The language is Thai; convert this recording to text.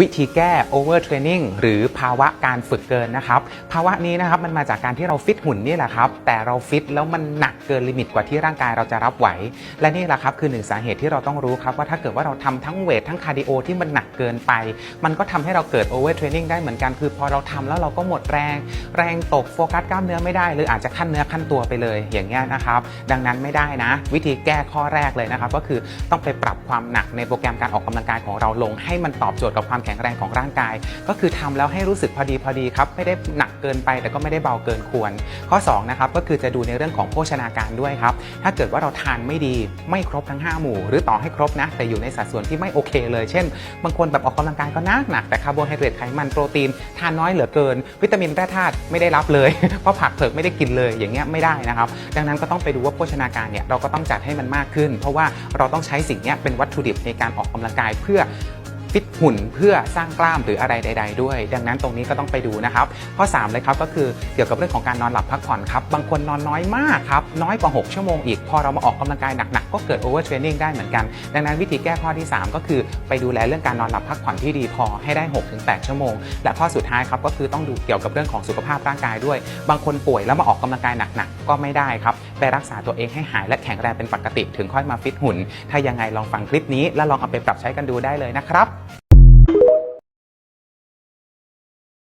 วิธีแก้ over training หรือภาวะการฝึกเกินนะครับ ภาวะนี้นะครับมันมาจากการที่เราฟิตหุ่นนี่แหละครับ แต่เราฟิตแล้วมันหนักเกินลิมิตกว่าที่ร่างกายเราจะรับไหว และนี่แหละครับคือหนึ่งสาเหตุที่เราต้องรู้ครับว่าถ้าเกิดว่าเราทำทั้งเวททั้งคาร์ดิโอที่มันหนักเกินไป มันก็ทำให้เราเกิด over training ได้เหมือนกัน คือพอเราทำแล้วเราก็หมดแรง แรงตกโฟกัสกล้ามเนื้อไม่ได้ หรืออาจจะขั้นเนื้อขั้นตัวไปเลยอย่างเงี้ยนะครับ ดังนั้นไม่ได้นะ วิธีแก้ข้อแรกเลยนะครับก็คือต้องไปปรับความหนักในโปรแกรมการออกกำลังกายของเราลงให้มันตอบโจทย์กับความแข็งแรงของร่างกาย ก็คือทำแล้วให้รู้สึกพอดีพอดีครับไม่ได้หนักเกินไปแต่ก็ไม่ได้เบาเกินควร ข้อ2นะครับก็คือจะดูในเรื่องของโภชนาการด้วยครับถ้าเกิดว่าเราทานไม่ดีไม่ครบทั้ง 5 หมู่ หรือต่อให้ครบนะแต่อยู่ในสัดส่วนที่ไม่โอเคเลย เช่น บางคนแบบออกกำลังกายก็นักหนักแต่คาร์โบไฮเดรตไขมันโปรตีนทานน้อยเหลือเกิน วิตามินแร่ธาตุไม่ได้รับเลยเพราะผักเผือกไม่ได้กินเลยอย่างเงี้ยไม่ได้นะครับดังนั้นก็ต้องไปดูว่าโภชนาการเนี่ยเราก็ต้องจัดให้มันมากขึ้น เพราะว่าเราต้องใช้สิ่งเนี้ยเป็นวัตถุดิบในการออกกำลังกายเพื่อ ฟิตหุ่นเพื่อสร้างกล้ามหรืออะไรใด ๆ ด้วย ดังนั้นตรงนี้ก็ต้องไปดูนะครับข้อ3เลยครับก็คือเกี่ยวกับเรื่องของการนอนหลับพักผ่อนครับบางคนนอนน้อยมากครับน้อยกว่า 6 ชั่วโมงอีก พอเรามาออกกำลังกายหนักๆก็เกิดโอเวอร์เทรนนิ่งได้เหมือนกัน ดังนั้นวิธีแก้ข้อที่ 3 ก็คือไปดูแลเรื่องการนอนหลับพักผ่อนที่ดีพอให้ได้ 6-8 ชั่วโมง และข้อสุดท้ายครับก็คือต้องดูเกี่ยวกับเรื่องของสุขภาพร่างกายด้วย บางคนป่วยแล้วมาออกกำลังกายหนักๆก็ไม่ได้ครับไปรักษาตัวเองให้หายและแข็งแรงเป็นปกติ ถึงค่อยมาฟิตหุ่น ถ้ายังไงลองฟังคลิปนี้ แล้วลองเอาไปปรับใช้กันดูได้เลยนะครับ